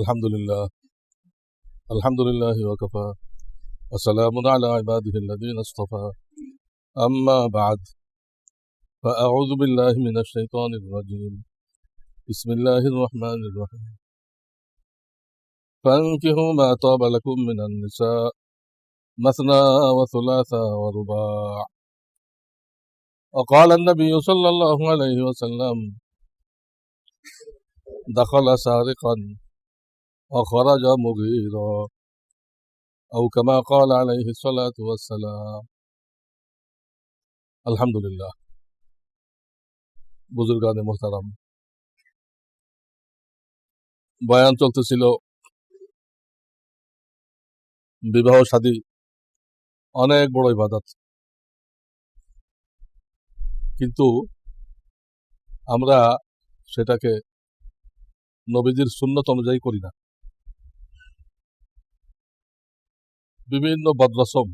الحمد لله الحمد لله وكفى. وسلام على عباده الذين اصطفى. أما بعد فأعوذ بالله من الشيطان الرجيم. بسم الله الرحمن الرحيم. فانكحوا ما طاب لكم من النساء مثنى وثلاث ورباع. وقال النبي صلى الله عليه وسلم دخل سارقا. وخرج مغيرا أو كما قال عليه الصلاة والسلام الحمد لله বুজুর্গানে মোহতারাম বয়ান চলতেছিল বিবাহ শাদী অনেক বড় ইবাদত কিন্তু আমরা সেটাকে নবীজির সুন্নত অনুযায়ী করি না বিভিন্ন বদরসম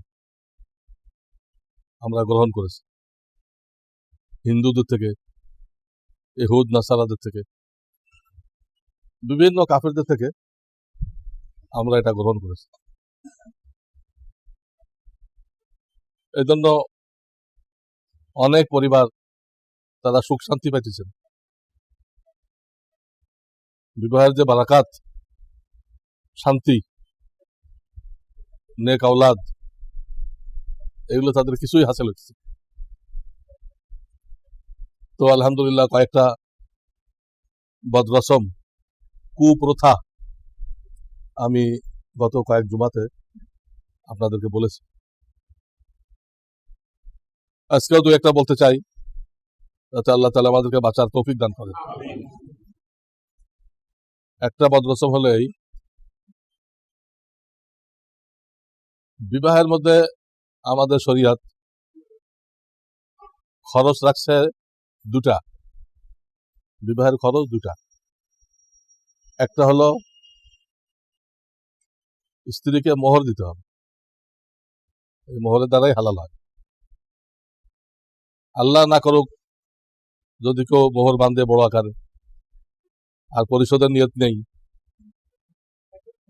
আমরা গ্রহণ করেছি। হিন্দুদের থেকে এহুদ নাসারাদের থেকে, বিভিন্ন কাফেরদের থেকে আমরা এটা গ্রহণ করেছি। এই জন্য অনেক পরিবার তারা সুখ শান্তি পাইতেছেন। বিবাহের যে বারাকাত, শান্তি নেক আওলাদ এগুলো তাদের কিছুই হাসিল হচ্ছে তো আলহামদুলিল্লাহ কয়েকটা বদরসম কুপ্রথা আমি গত কয়েক জুমাতে আপনাদেরকে বলেছি। আজকেও দু একটা বলতে চাই যাতে আল্লাহ তালা আমাদেরকে বাঁচার তৌফিক দান করে একটা বদরসম হলেই বিবাহের মধ্যে আমাদের শরিয়াত খরচ রাখছে দুটা। বিবাহের খরচ দুটা। একটা হলো স্ত্রীকে মোহর দিতে হবে। এই মোহরের দ্বারাই হালাল হয়। আল্লাহ না করুক, যদি কেউ মোহর বান্ধে বড় আকারে, আর পরিশোধের নিয়ত নেই।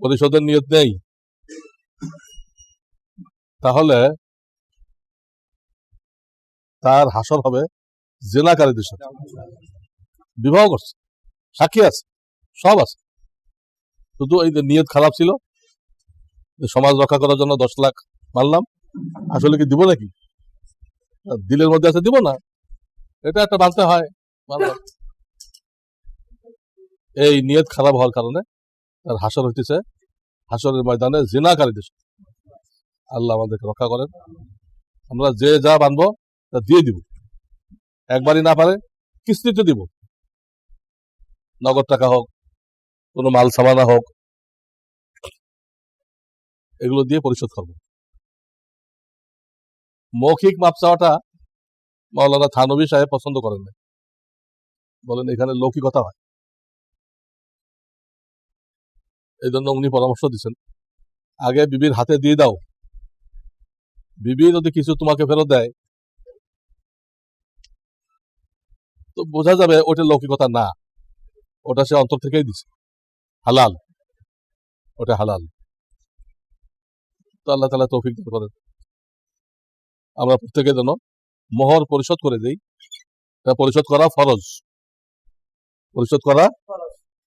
পরিশোধের নিয়ত নেই। তাহলে তার হাসর হবে জেনাকারীদের সাথে। বিবাহ করছে, সাক্ষী আছে, সব আছে। শুধু এই নিয়ত খারাপ ছিল সমাজ রক্ষা করার জন্য দশ লাখ মারলাম, আসলে কি দিব নাকি? দিলের মধ্যে আছে দিব না? এটা একটা বাঁচতে হয় এই নিয়ত খারাপ হওয়ার কারণে তার হাসর হইতেছে, হাসরের ময়দানে জিনাকারীদের। আল্লাহ আমাদেরকে রক্ষা করেন। আমরা যে যা বানবো, তা দিয়ে দিব। একবারই না পারে, কিস্তিতে দিব। নগদ টাকা হোক, কোনো মাল সামানা হোক, এগুলো দিয়ে পরিশোধ করব। মৌখিক মাপ চাওয়াটা মাওলানা থানবী সাহেব পছন্দ করেন না। বলেন, এখানে লৌকিকতা হয়। এই জন্য উনি পরামর্শ দিচ্ছেন, আগে বিবির হাতে দিয়ে দাও। বিবি যদি কিছু তোমাকে ফেরত দেয়। তো বোঝা যাবে ওটা লৌকিকতা না। ওটা সে অন্তর থেকেই দিছে। হালাল। ওটা হালাল। তো আল্লাহ তালা তৌফিক দান করেন। আমরা প্রত্যেকে যেন মোহর পরিশোধ করে দেই। এটা পরিশোধ করা ফরজ। পরিশোধ করা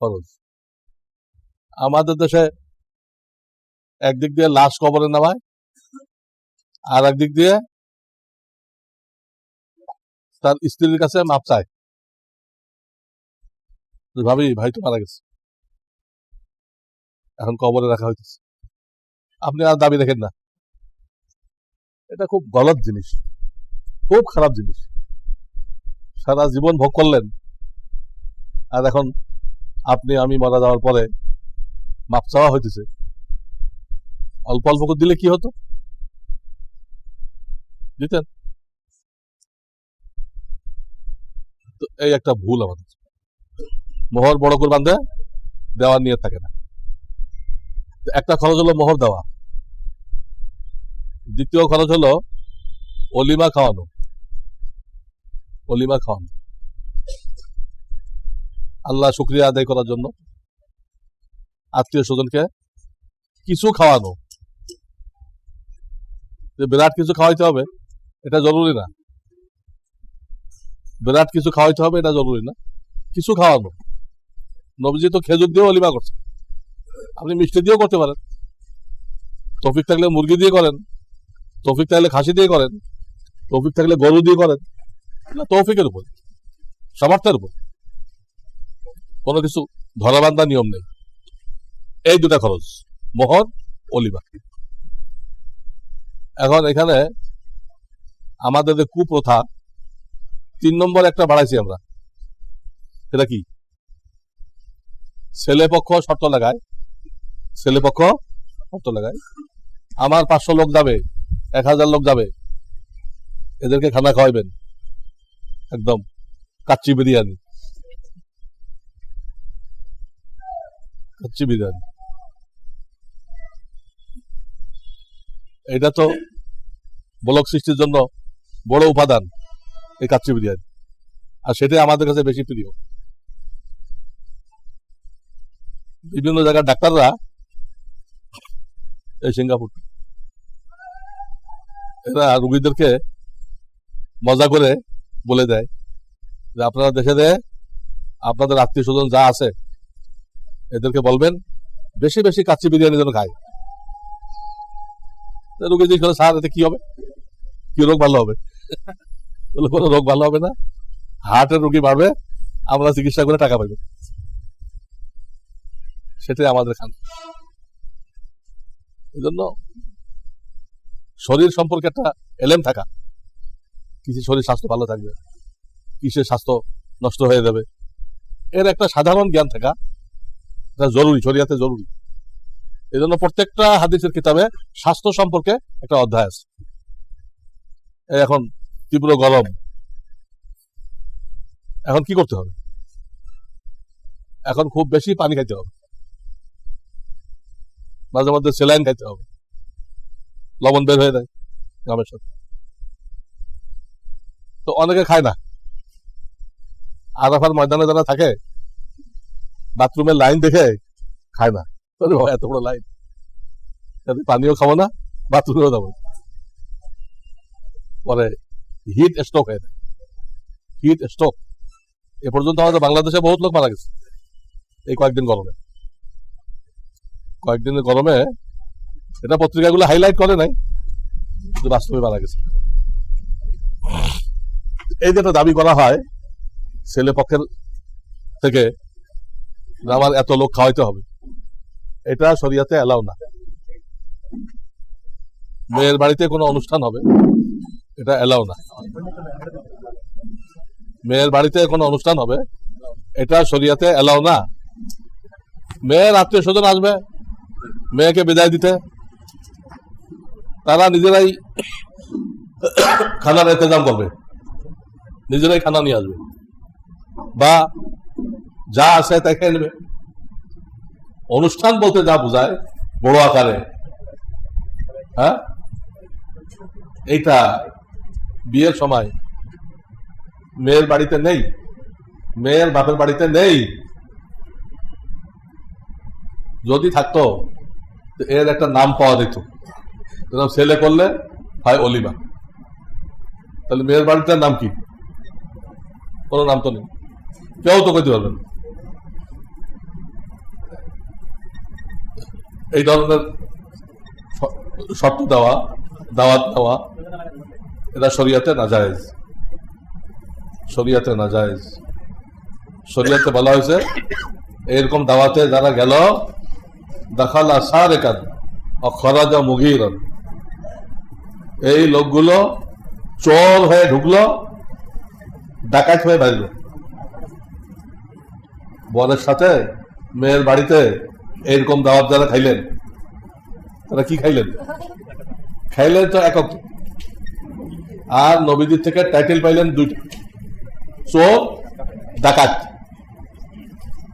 ফরজ। আমাদের দেশে একদিক দিয়ে লাশ কবরে নামায় আর একদিক দিয়ে তার স্ত্রীর কাছে মাপ চায়। ভাবি, ভাই তো মারা গেছে। এখন কবরে রাখা হইতেছে। আপনি আর দাবি দেখেন না। এটা খুব গলত জিনিস। খুব খারাপ জিনিস। সারা জীবন ভোগ করলেন। আর এখন আপনি, আমি মারা যাওয়ার পরে মাপ চাওয়া হইতেছে। অল্প অল্প করে দিলে কি হতো? দিতেন? তো এই একটা ভুল আমাদের। মোহর বড় করে বান্ধে দেওয়ার নিয়ে থাকে না। একটা খরচ হলো মোহর দেওয়া। দ্বিতীয় খরচ হলো অলিমা খাওয়ানো। অলিমা খাওয়ানো। আল্লাহ শুক্রিয়া আদায় করার জন্য আত্মীয় স্বজনকে কিছু খাওয়ানো। বিরাট কিছু খাওয়াইতে হবে এটা জরুরি না। বিরাট কিছু খাওয়াইতে হবে, এটা জরুরি না। কিছু খাওয়ানো নবজি তো খেজুর দিয়েও অলিমা করছে। আপনি মিষ্টি দিয়েও করতে পারেন। তফিক থাকলে মুরগি দিয়ে করেন। তৌফিক থাকলে খাসি দিয়ে করেন। তৌফিক থাকলে গরু দিয়ে করেন। তৌফিকের উপর, সামর্থ্যের উপর। কোনো কিছু ধরাবান্ধা নিয়ম নেই। এই দুটা খরচ, মোহর, অলিমা। এখন এখানে আমাদের যে কুপ্রথা, তিন নম্বর একটা বাড়াইছি আমরা। সেটা কি? ছেলে পক্ষ শর্ত লাগায়। ছেলে পক্ষ শর্ত লাগায়। আমার পাঁচশো লোক যাবে, এক হাজার লোক যাবে। এদেরকে খানা খাওয়াইবেন। একদম কাচ্চি বিরিয়ানি। কাচ্চি বিরিয়ানি। এটা তো ব্লক সৃষ্টির জন্য বড় উপাদান এই কাচ্চি বিরিয়ানি আর সেটাই আমাদের কাছে বেশি প্রিয়। বিভিন্ন জায়গার ডাক্তাররা এই সিঙ্গাপুর এরা রুগীদেরকে মজা করে বলে দেয় যে আপনারা দেখে দেয় আপনাদের আত্মীয় স্বজন যা আছে, এদেরকে বলবেন, বেশি বেশি কাচ্চি বিরিয়ানি যেন খায়। রুগী জিজ্ঞেস করে স্যার এতে কি হবে? কি রোগ ভালো হবে? বলে, কোনো রোগ ভালো হবে না। হার্টের রোগী বাড়বে আমরা চিকিৎসা করে টাকা পাইব। সেটাই আমাদের খান। এই জন্য শরীর সম্পর্কে একটা এলেম থাকা। কিছু শরীর স্বাস্থ্য ভালো থাকবে? কিসের স্বাস্থ্য নষ্ট হয়ে যাবে? এর একটা সাধারণ জ্ঞান থাকা, এটা জরুরি, শরিয়াতে জরুরি। এই জন্য প্রত্যেকটা হাদিসের কিতাবে স্বাস্থ্য সম্পর্কে একটা অধ্যায় আছে। এখন তীব্র গরম। এখন কি করতে হবে? এখন খুব বেশি পানি খাইতে হবে। মাঝে মধ্যে সেলাইন খাইতে হবে। লবণ বের হয়ে যায় গ্রামের সাথে। তো অনেকে খায় না। আরাফার ময়দানে যারা থাকে বাথরুমের লাইন দেখে খায় না। এত বড় লাইন পানিও খাব না বাথরুমেও যাব পরে হিট স্ট্রোক হয়ে হিট স্ট্রোক এ পর্যন্ত আমাদের বাংলাদেশে বহুত লোক মারা গেছে এই কয়েকদিন গরমে। কয়েকদিনের গরমে এটা পত্রিকাগুলো হাইলাইট করে নাই কিন্তু বাস্তবে মারা গেছে। এই যেটা দাবি করা হয় ছেলে পক্ষের থেকে আমার এত লোক খাওয়াইতে হবে, এটা শরিয়াতে এলাও না। মেয়ের বাড়িতে কোনো অনুষ্ঠান হবে এটা এলাও না। মেয়ের বাড়িতে কোনো অনুষ্ঠান হবে? এটা শরিয়াতে এলাও না। মেয়ের আত্মীয় স্বজন আসবে, মেয়েকে বিদায় দিতে। তারা নিজেরাই খানার ইন্তজাম করবে। নিজেরাই খানা নিয়ে আসবে। বা যা আসে তাই খেয়ে নেবে। অনুষ্ঠান বলতে যা বোঝায়, বড় আকারে। হ্যাঁ? এইটা বিয়ের সময়। মেয়ের বাড়িতে নেই। মেয়ের বাপের বাড়িতে নেই। যদি থাকতো এর একটা নাম পাওয়া যেত। যেরকম ছেলে করলে হয় অলিমা। তাহলে মেয়ের বাড়িটার নাম কি? কোনো নাম তো নেই। কেউ তো কইতে পারবেন। এই ধরনের শর্ত দেওয়া, দাওয়াত দেওয়া এটা শরিয়াতে না জায়েজ শরিয়াতে জায়েজ শরিয়াতে বলা হয়েছে, এরকম দাওয়াতে যারা গেল, দেখালা সারে কান খরাজা মুগিরন। এই লোকগুলো চোর হয়ে ঢুকলো, ডাকাত হয়ে বাড়লো। বরের সাথে মেয়ের বাড়িতে এরকম দাওয়াত যারা খাইলেন, তারা কি খাইলেন? খাইলেন তো একক আর নবীদের থেকে টাইটেল পাইলেন দুইটা। চোর ডাকাত।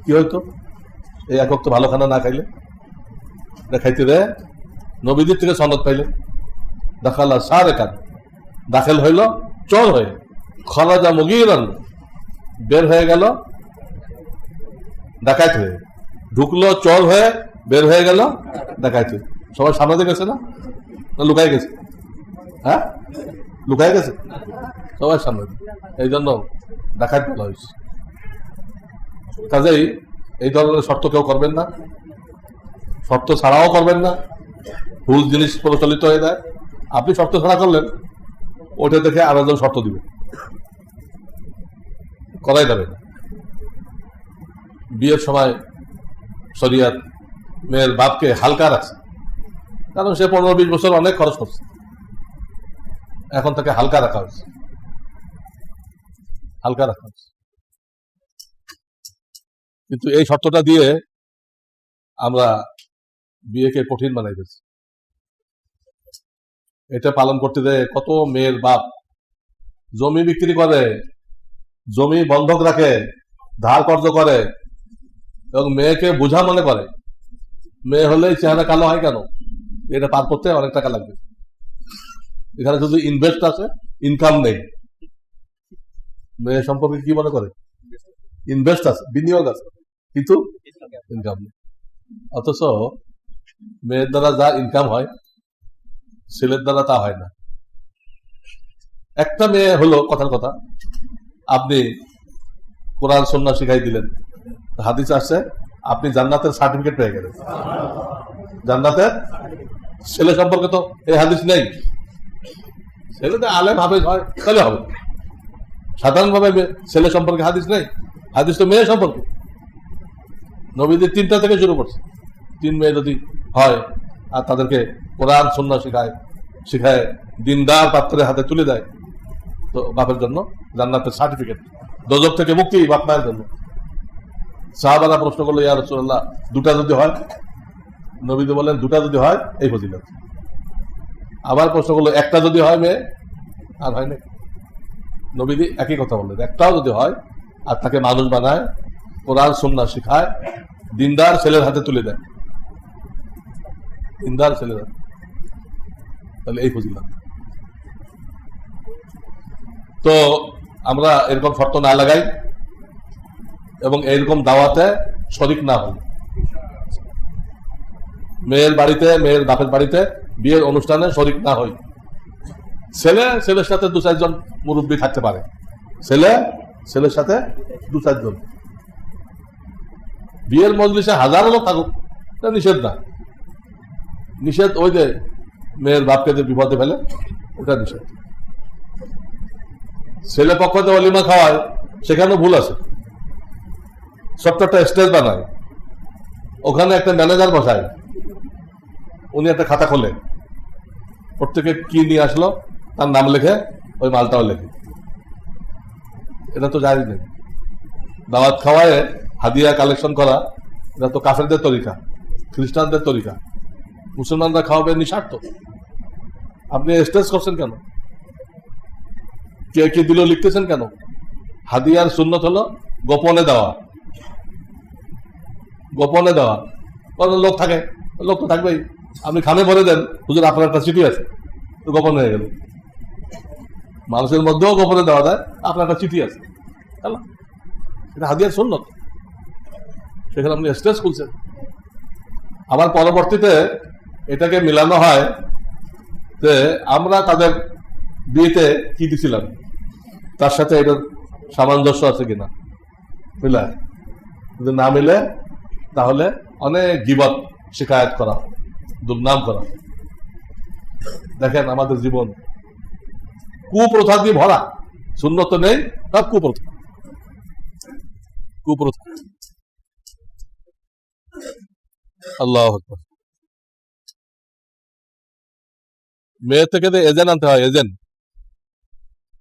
কি হইতো? এই একক তো ভালো খানা না খাইলে? খাইতে রে নবীদের থেকে সনদ পাইলেন। দেখালা সার কান দাখেল হইল, চোর হয়ে। খরাজা মুগিরন বের হয়ে গেল। ডাকাত হয়ে। ঢুকলো, চোর হয়ে বের হয়ে গেল। দেখাইছে সবাই সামনে গেছে না? লুকাই গেছে? হ্যাঁ? লুকাই গেছে? সবাই সামনে। এই জন্য দেখাই বলা হয়েছে। কাজেই এই ধরনের শর্ত কেউ করবেন না। শর্ত ছাড়াও করবেন না। ভুল জিনিস প্রচলিত হয়ে যায়। আপনি শর্ত ছাড়া করলেন, ওটা দেখে আরেকজন শর্ত দিবে করাই যাবে বিয়ের সময় শরিয়াত মেয়ের বাপকে হালকা রাখছে। কারণ সে পনেরো বিশ বছর অনেক খরচ করছে। এখন তাকে হালকা রাখা হয়েছে। হালকা রাখা হয়েছে। কিন্তু এই শর্তটা দিয়ে আমরা বিয়েকে কঠিন বানাই ফেলছি। এটা পালন করতে দেয় কত মেয়ের বাপ জমি বিক্রি করে, জমি বন্ধক রাখে, ধার কর্জ করে এবং মেয়েকে বোঝা মনে করে, মেয়ে হলেই চেহারা কালো হয় কেন? এটা পার করতে অনেক টাকা লাগবে। এখানে শুধু ইনভেস্ট আছে ইনকাম নেই। মেয়ে সম্পর্কে কি মনে করে? ইনভেস্ট আছে, বিনিয়োগ আছে, কিন্তু ইনকাম নেই। অথচ মেয়ের দ্বারা যা ইনকাম হয়, ছেলের দ্বারা তা হয় না। একটা মেয়ে হলো, কথার কথা, আপনি কোরআন সন্না শিখাই দিলেন, হাদিস আসছে, আপনি জান্নাতের সার্টিফিকেট পেয়ে গেলেন। জান্নাতের ছেলে সম্পর্কে তো এই হাদিস নেই। ছেলেতে আলেম হাফেজ হয়, তাহলে হবে। সাধারণভাবে ছেলে সম্পর্কে হাদিস নেই, হাদিস তো মেয়ে সম্পর্কে। নবীদের তিনটা থেকে শুরু করছে। তিন মেয়ে যদি হয়, আর তাদেরকে কোরআন সন্না শেখায়, শিখায়, দিনদার পাত্রের হাতে তুলে দেয়, তো বাপের জন্য জান্নাতের সার্টিফিকেট দজক থেকে মুক্তি, বাপ মায়ের জন্য। সাহাবারা প্রশ্ন করল, ইয়া রসুল্লাহ দুটা যদি হয়? নবীদি বলেন দুটা যদি হয়, এই ফজিলত। আবার প্রশ্ন করল, একটা যদি হয় মেয়ে, আর হয় না নবীদি একই কথা বললেন, একটাও যদি হয়, আর তাকে মানুষ বানায়, কোরআন সন্না শিখায়, দিনদার ছেলের হাতে তুলে দেয়। দিনদার ছেলের হাতে। তাহলে এই ফজিলত। তো আমরা এরকম শর্ত না লাগাই, এবং এরকম দাওয়াতে শরিক না হই। মেয়ের বাড়িতে, মেয়ের বাপের বাড়িতে বিয়ের অনুষ্ঠানে শরিক না হই ছেলে, ছেলের সাথে দু চারজন মুরব্বী থাকতে পারে। ছেলে, ছেলের সাথে দু চারজন। বিয়ের মজলিসে হাজার লোক থাকুক নিষেধ না। নিষেধ ওই যে মেয়ের বাপকে যে বিপদে ফেলে, ওটা নিষেধ। ছেলে পক্ষতে অলিমা খাওয়ায়, সেখানেও ভুল আছে। ছোট্ট একটা স্টেজ বানায়। ওখানে একটা ম্যানেজার বসায়। উনি একটা খাতা খোলেন। প্রত্যেকে কি নিয়ে আসলো? তার নাম লেখে ওই মালটাও লেখে। এটা তো জানি নেই। দাওয়াত খাওয়ায় হাদিয়া কালেকশন করা, এটা তো কাফেরদের তরিকা, খ্রিস্টানদের তরিকা। মুসলমানরা খাওয়াবে নিঃস্বার্থ। আপনি স্টেজ করছেন কেন? কে কে দিল লিখতেছেন কেন? হাদিয়ার সুন্নত হলো গোপনে দেওয়া। গোপনে দেওয়া। লোক থাকে, লোক তো থাকবেই। আপনি খামে বলে দেন, হুজুর, আপনার একটা চিঠি আছে। তো গোপন হয়ে গেল। মানুষের মধ্যেও গোপনে দেওয়া যায়, আপনার একটা চিঠি আছে। এটা হাদিয়ার সুন্নত। সেখানে আপনি স্টেজ খুলছেন। আবার পরবর্তীতে এটাকে মিলানো হয় যে আমরা তাদের বিয়েতে কি দিছিলাম? তার সাথে এটার সামঞ্জস্য আছে কিনা? মিলায়। যদি না মিলে, তাহলে অনেক গিবত শিকায়ত করা দুর্নাম করা। দেখেন আমাদের জীবন। কুপ্রথা দিয়ে ভরা? শূন্যত নেই সব কুপ্রথা। কুপ্রথা। আল্লাহ মেয়ে থেকে তো এজেন্ট আনতে হয়, এজেন্ট।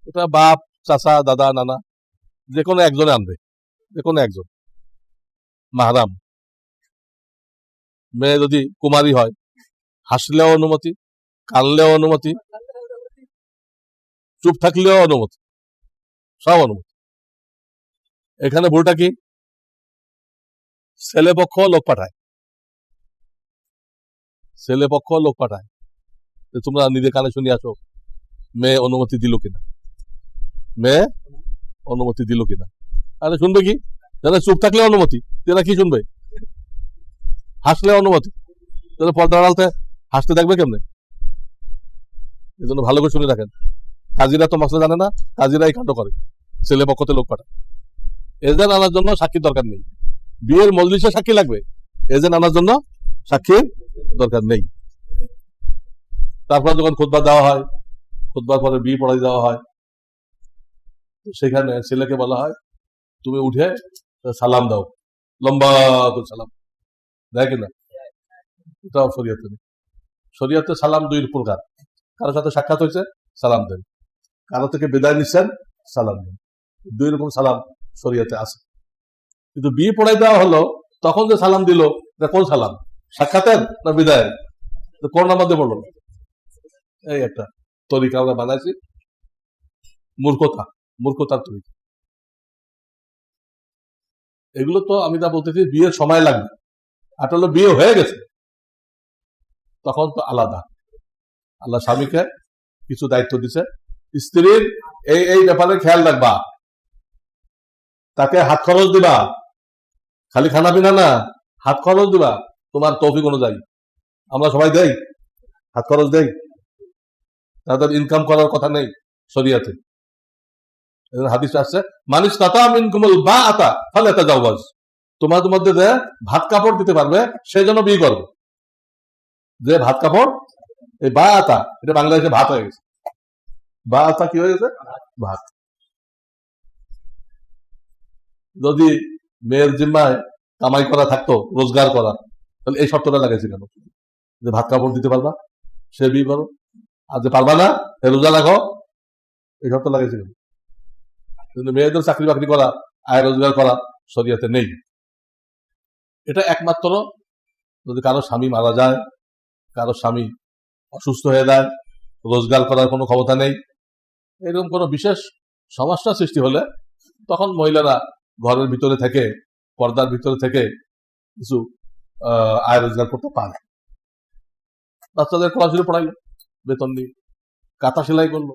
এটা বাপ, চাচা, দাদা, নানা, যে কোনো একজনে আনবে, যে কোনো একজন। মাহারাম। মেয়ে যদি কুমারী হয়, হাসলেও অনুমতি কানলেও অনুমতি, চুপ থাকলেও অনুমতি, সব অনুমতি। এখানে ভুলটা কি? ছেলে পক্ষ লোক পাঠায়। ছেলে পক্ষ লোক পাঠায়। তোমরা নিজে কানে শুনে আসো মেয়ে অনুমতি দিল কিনা? মেয়ে অনুমতি দিল কিনা? আরে শুনবে কি? যারা চুপ থাকলে অনুমতি, তারা কি শুনবে? হাসলে অনুমতি। তাহলে পর্দা আড়ালতে হাসতে দেখবে কেমনে? এই জন্য ভালো করে শুনে রাখেন। কাজীরা তো মশলা জানে না, কাজীরাই কাণ্ড করে, ছেলে পক্ষতে লোক পাঠায়। এজেন্ট আনার জন্য সাক্ষীর দরকার নেই। বিয়ের মজলিসে সাক্ষী লাগবে, এজেন্ট আনার জন্য সাক্ষীর দরকার নেই। তারপর যখন খুতবা দেওয়া হয়, খুতবার পরে বিয়ে পড়াই দেওয়া হয়, সেখানে ছেলেকে বলা হয়, তুমি উঠে সালাম দাও, লম্বা সালাম এটাও শরীয়তে শরীয়তে সালাম দুই প্রকার কারোর সাথে সাক্ষাৎ হয়েছে? সালাম দেন। কারও থেকে বিদায় নিচ্ছেন? সালাম দেন। দুই রকম সালাম শরীয়তে আছে। কিন্তু বিয়ে পড়াই দেওয়া হলো, তখন যে সালাম দিল কোন সালাম? সাক্ষাতের না বিদায় কোন নামাজে পড়ল? এই একটা তরিকা আমরা বানাইছি। মূর্খতা। মূর্খতার তরিকা। এগুলো তো আমি যা বলতেছি, বিয়ের সময় লাগবে। আর হলো বিয়ে হয়ে গেছে। তখন তো আলাদা। আল্লাহ স্বামীকে কিছু দায়িত্ব দিছে। স্ত্রীর এই এই ব্যাপারে খেয়াল রাখবা। তাকে হাত খরচ দিবা। খালি খানা পিনা না, হাত খরচ দিবা। তোমার তৌফিক অনুযায়ী। আমরা সবাই দেই? হাত খরচ দেই? তাদের ইনকাম করার কথা নেই শরিয়াতে। হাদিস আসছে মানুষ তাতা মিনকুমুল বা আতা ফলে এটা যাওয়াজ তোমাদের মধ্যে যে ভাত কাপড় দিতে পারবে, সেই জন্য বিয়ে করবে। যে ভাত কাপড়, এই বা আতা এটা বাংলাদেশে ভাত হয়ে গেছে। বা আতা কি হয়ে গেছে? ভাত। যদি মেয়ের জিম্মায় কামাই করা থাকতো, রোজগার করা, তাহলে এই শর্তটা লাগাইছে কেন? যে ভাত কাপড় দিতে পারবা, সে বিয়ে করো। আর যে পারবা না এ রোজা রাখো। এই শর্ত লাগাইছে কেন? কিন্তু মেয়েদের চাকরি বাকরি করা, আয় রোজগার করা শরিয়াতে নেই। এটা একমাত্র যদি কারও স্বামী মারা যায়, কারও স্বামী অসুস্থ হয়ে যায়, রোজগার করার কোনো ক্ষমতা নেই, এরকম কোনো বিশেষ সমস্যা সৃষ্টি হলে তখন মহিলারা ঘরের ভিতরে থেকে, পর্দার ভিতরে থেকে কিছু আয় রোজগার করতে পারে। বাচ্চাদের পড়াশুনো পড়াইলো বেতন নিয়ে, কাঁথা সেলাই করল,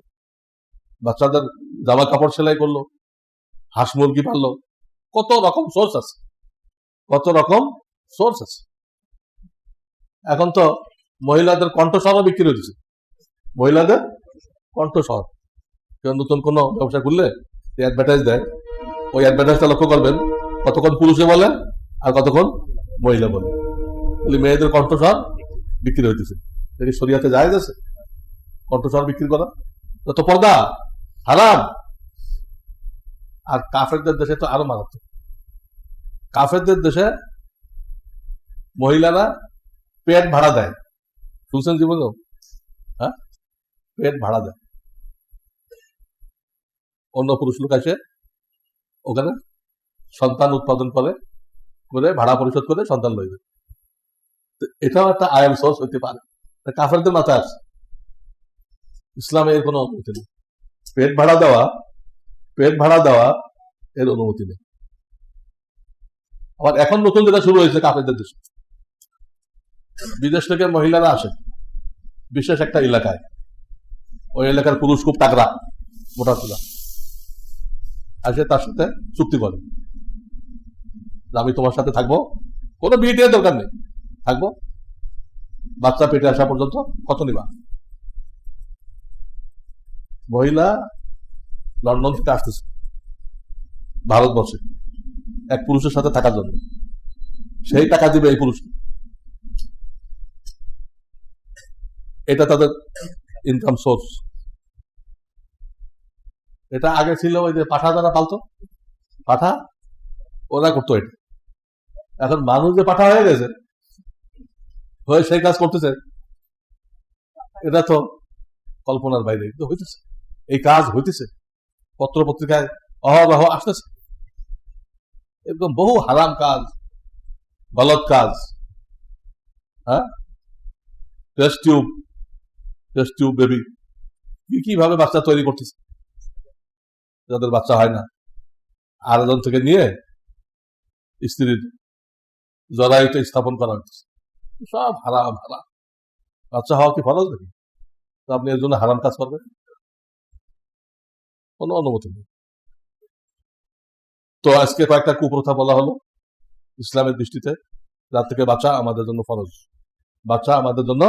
বাচ্চাদের জামা কাপড় সেলাই করল, হাঁস মুরগি পারল কত রকম সোর্স আছে। কত রকম সোর্স আছে? এখন তো মহিলাদের কণ্ঠস্বরও বিক্রি হচ্ছে। মহিলাদের কণ্ঠস্বর। কেউ নতুন কোনো ব্যবসা করলে অ্যাডভার্টাইজ দেয়। ওই অ্যাডভার্টাইজটা লক্ষ্য করবেন, কতক্ষণ পুরুষে বলে আর কতক্ষণ মহিলা বলে। তাহলে মেয়েদের কণ্ঠস্বর বিক্রি হইতেছে। এটি শরিয়াতে যায় আছে, কণ্ঠস্বর বিক্রি করা। যত পর্দা, হারাম। আর কাফেরদের দেশে তো আরও মারাত্মক। কাফেরদের দেশে মহিলারা পেট ভাড়া দেয়। শুনছেন জীবন হ্যাঁ? পেট ভাড়া দেয়। অন্য পুরুষ লোক এসে ওখানে সন্তান উৎপাদন করে করে ভাড়া পরিশোধ করে সন্তান লইবে। এটাও একটা আয়ের সোর্স হইতে পারে। কাফেরদের মাথায় আছে ইসলামে এর কোনো অনুমতি নেই। পেট ভাড়া দেওয়া, পেট ভাড়া দেওয়া এর অনুমতি নেই। আবার এখন নতুন যেটা শুরু হয়েছে কাফেরদের দেশে। বিদেশ থেকে মহিলারা আসে, বিশেষ একটা এলাকায়। ওই এলাকার পুরুষ খুব তাগড়া মোটা তোলা আসে তার সাথে চুক্তি করে। আমি তোমার সাথে থাকব, কোনো বিয়ে টিয়ে দরকার নেই। থাকব? বাচ্চা পেটে আসা পর্যন্ত কত নিবা? মহিলা লন্ডন থেকে আসতেছে, ভারতবর্ষে। এক পুরুষের সাথে থাকার জন্য। সেই টাকা দিবে এই পুরুষ এটা তাদের ইনকাম সোর্স এটা আগে ছিল ওই যে পাঠা যারা পালতো, পাঠা, ওরা করতো এটা। এখন মানুষ যে পাঠা হয়ে গেছে, হয়ে সেই কাজ করতেছে, এটা তো কল্পনার বাইরে। হইতেছে। এই কাজ হইতেছে। পত্র পত্রিকায় অহরহ আসতেছে। এরকম বহু হারাম কাজ, গলত কাজ হ্যাঁ? টিউব টিউব বেবি কি, কীভাবে বাচ্চা তৈরি করতেছে? যাদের বাচ্চা হয় না। আর একজন থেকে নিয়ে স্ত্রীর জরায়ুতে স্থাপন করা হচ্ছে সব হারাম হারাম। বাচ্চা হওয়া কি ফরজ নাকি? আপনি এর জন্য হারাম কাজ করবেন? কোনো অনুমতি নেই। তো আজকে কয়েকটা কুপ্রথা বলা হলো ইসলামের দৃষ্টিতে। যার থেকে বাঁচা আমাদের জন্য ফরজ। বাচ্চা আমাদের জন্য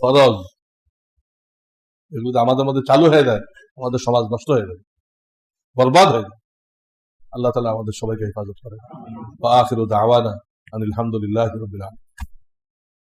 ফরজ। এগুলো আমাদের মধ্যে চালু হয়ে যায়, আমাদের সমাজ নষ্ট হয়ে যায়, বরবাদ হয়ে যায়। আল্লাহ তালা আমাদের সবাইকে হেফাজত করে বা আখির দাওয়ানা আলহামদুলিল্লাহ রবিল আলমিন।